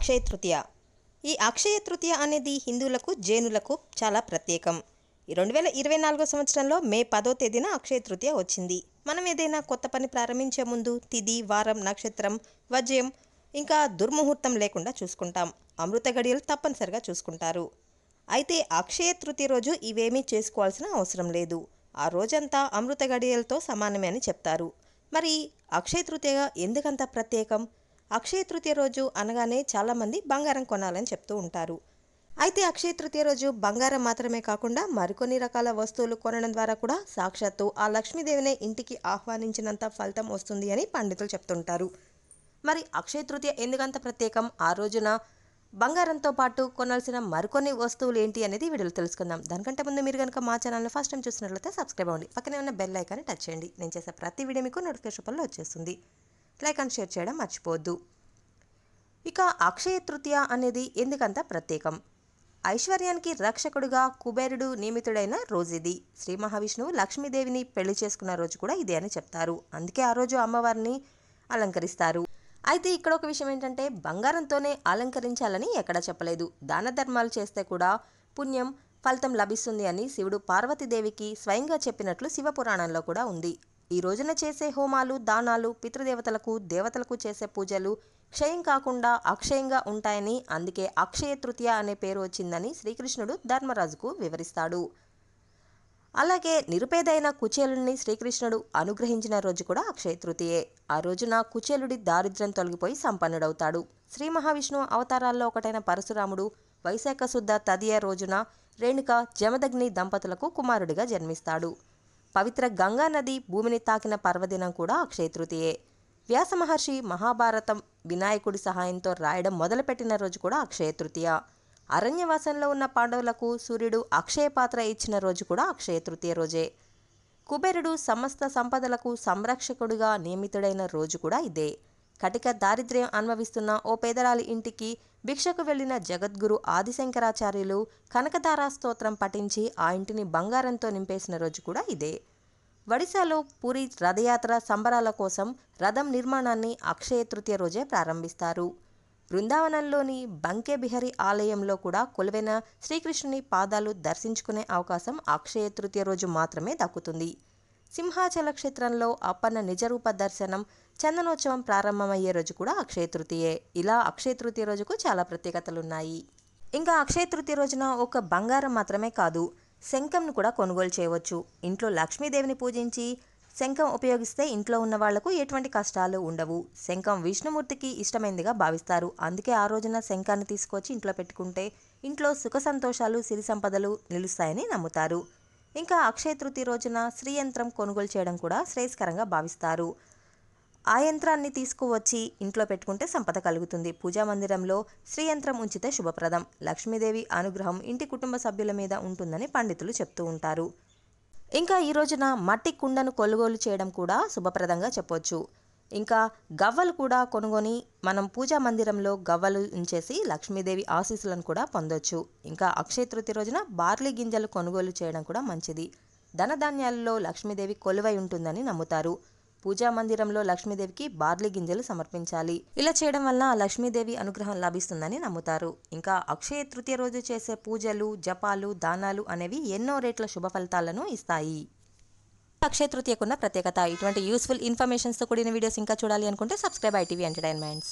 అక్షయ తృతీయ. ఈ అక్షయ తృతీయ అనేది హిందువులకు జైనులకు చాలా ప్రత్యేకం. రెండు వేల ఇరవై నాలుగో సంవత్సరంలో మే పదో తేదీన అక్షయ తృతీయ వచ్చింది. మనం ఏదైనా కొత్త పని ప్రారంభించే ముందు తిది వారం నక్షత్రం వజ్యం ఇంకా దుర్ముహూర్తం లేకుండా చూసుకుంటాం. అమృత గడియలు తప్పనిసరిగా చూసుకుంటారు. అయితే అక్షయ తృతీయ రోజు ఇవేమీ చేసుకోవాల్సిన అవసరం లేదు. ఆ రోజంతా అమృత గడియలతో సమానమే అని చెప్తారు. మరి అక్షయ తృతీయ ఎందుకంత ప్రత్యేకం? అక్షయ తృతీయ రోజు అనగానే చాలామంది బంగారం కొనాలని చెప్తూ ఉంటారు. అయితే అక్షయ తృతీయ రోజు బంగారం మాత్రమే కాకుండా మరికొన్ని రకాల వస్తువులు కొనడం ద్వారా కూడా సాక్షాత్తు ఆ లక్ష్మీదేవినే ఇంటికి ఆహ్వానించినంత ఫలితం వస్తుంది అని పండితులు చెప్తుంటారు. మరి అక్షయ తృతీయ ఎందుకంత ప్రత్యేకం? ఆ రోజున బంగారంతో పాటు కొనాల్సిన మరికొన్ని వస్తువులు ఏంటి అనేది వీడియోలో తెలుసుకుందాం. దానికంటే ముందు మీరు కనుక మా ఛానల్ని ఫస్ట్ టైం చూసినట్లయితే సబ్స్క్రైబ్ అవ్వండి. పక్కనే ఉన్న బెల్ ఐకాన్ని టచ్ చేయండి. నేను చేసే ప్రతి వీడియో మీకు నోటిఫికేషన్ రూపంలో వచ్చేస్తుంది. లైక్ అండ్ షేర్ చేయడం మర్చిపోవద్దు. ఇక అక్షయ తృతీయ అనేది ఎందుకంత ప్రత్యేకం? ఐశ్వర్యానికి రక్షకుడుగా కుబేరుడు నియమితుడైన రోజు ఇది శ్రీ మహావిష్ణువు లక్ష్మీదేవిని పెళ్ళి చేసుకున్న రోజు కూడా ఇదే అని చెప్తారు. అందుకే ఆ రోజు అమ్మవారిని అలంకరిస్తారు. అయితే ఇక్కడ ఒక విషయం ఏంటంటే బంగారంతోనే అలంకరించాలని ఎక్కడ చెప్పలేదు. దాన ధర్మాలు చేస్తే కూడా పుణ్యం ఫలితం లభిస్తుంది అని శివుడు పార్వతీదేవికి స్వయంగా చెప్పినట్లు శివపురాణంలో కూడా ఉంది. ఈ రోజున చేసే హోమాలు దానాలు పితృదేవతలకు దేవతలకు చేసే పూజలు క్షయం కాకుండా అక్షయంగా ఉంటాయని అందుకే అక్షయ తృతీయ అనే పేరు వచ్చిందని శ్రీకృష్ణుడు ధర్మరాజుకు వివరిస్తాడు. అలాగే నిరుపేదైన కుచేలుడిని శ్రీకృష్ణుడు అనుగ్రహించిన రోజు కూడా అక్షయ తృతీయే. ఆ రోజున కుచేలుడి దారిద్ర్యం తొలగిపోయి సంపన్నుడవుతాడు. శ్రీ మహావిష్ణువు అవతారాల్లో ఒకటైన పరశురాముడు వైశాఖ శుద్ధ తదియ రోజున రేణుక జమదగ్ని దంపతులకు కుమారుడిగా జన్మిస్తాడు. పవిత్ర గంగా నది భూమిని తాకిన పర్వదినం కూడా అక్షయ తృతీయే. వ్యాస మహర్షి మహాభారతం వినాయకుడి సహాయంతో రాయడం మొదలుపెట్టిన రోజు కూడా అక్షయతృతీయ అరణ్యవాసంలో ఉన్న పాండవులకు సూర్యుడు అక్షయ పాత్ర ఇచ్చిన రోజు కూడా అక్షయతృతీయ రోజే. కుబేరుడు సమస్త సంపదలకు సంరక్షకుడిగా నియమితుడైన రోజు కూడా ఇదే. కటిక దారిద్ర్యం అనుభవిస్తున్న ఓ పేదరాలి ఇంటికి భిక్షకు వెళ్ళిన జగద్గురు ఆదిశంకరాచార్యులు కనకదారా స్తోత్రం పఠించి ఆ ఇంటిని బంగారంతో నింపేసిన రోజు కూడా ఇదే. ఒడిశాలో పూరి రథయాత్ర సంబరాల కోసం రథం నిర్మాణాన్ని అక్షయ తృతీయ రోజే ప్రారంభిస్తారు. బృందావనంలోని బంకే బిహరి ఆలయంలో కూడా కొలువైన శ్రీకృష్ణుని పాదాలు దర్శించుకునే అవకాశం అక్షయ తృతీయ రోజు మాత్రమే దక్కుతుంది. సింహాచల క్షేత్రంలో అప్పన్న నిజరూప దర్శనం చందనోత్సవం ప్రారంభమయ్యే రోజు కూడా అక్షయ తృతీయే. ఇలా అక్షయ తృతీయ రోజుకు చాలా ప్రత్యేకతలున్నాయి. ఇంకా అక్షయ తృతీయ రోజున ఒక బంగారం మాత్రమే కాదు శంఖంను కూడా కొనుగోలు చేయవచ్చు. ఇంట్లో లక్ష్మీదేవిని పూజించి శంఖం ఉపయోగిస్తే ఇంట్లో ఉన్న వాళ్ళకు ఎటువంటి కష్టాలు ఉండవు. శంఖం విష్ణుమూర్తికి ఇష్టమైనదిగా భావిస్తారు. అందుకే ఆ రోజున శంఖాన్ని తీసుకొచ్చి ఇంట్లో పెట్టుకుంటే ఇంట్లో సుఖ సంతోషాలు సిరి సంపదలు నిలుస్తాయని నమ్ముతారు. ఇంకా అక్షయ తృతీయ రోజున శ్రీ యంత్రం కొనుగోలు చేయడం కూడా శ్రేయస్కరంగా భావిస్తారు. ఆ యంత్రాన్ని తీసుకువచ్చి ఇంట్లో పెట్టుకుంటే సంపద కలుగుతుంది. పూజా మందిరంలో శ్రీ యంత్రం ఉంచితే శుభప్రదం. లక్ష్మీదేవి అనుగ్రహం ఇంటి కుటుంబ సభ్యుల మీద ఉంటుందని పండితులు చెప్తూ ఉంటారు. ఇంకా ఈ రోజున మట్టి కుండను కొనుగోలు చేయడం కూడా శుభప్రదంగా చెప్పొచ్చు. ఇంకా గవ్వలు కూడా కొనుగొని మనం పూజా మందిరంలో గవ్వలు ఉంచేసి లక్ష్మీదేవి ఆశీస్సులను కూడా పొందొచ్చు. ఇంకా అక్షయ తృతీయ రోజున బార్లీ గింజలు కొనుగోలు చేయడం కూడా మంచిది. ధనధాన్యాలలో లక్ష్మీదేవి కొలువై ఉంటుందని నమ్ముతారు. పూజా మందిరంలో లక్ష్మీదేవికి బార్లీ గింజలు సమర్పించాలి. ఇలా చేయడం వల్ల ఆ లక్ష్మీదేవి అనుగ్రహం లభిస్తుందని నమ్ముతారు. ఇంకా అక్షయ తృతీయ రోజు చేసే పూజలు జపాలు దానాలు అనేవి ఎన్నో రేట్ల శుభ ఫలితాలను ఇస్తాయి. అక్షయ తృతీయకున్న ప్రత్యేకత. ఇటువంటి యూస్ఫుల్ ఇన్ఫర్మేషన్స్తో కూడిన వీడియోస్ ఇంకా చూడాలి అనుకుంటే సబ్స్క్రైబ్ ఐటీవీ ఎంటర్టైన్మెంట్స్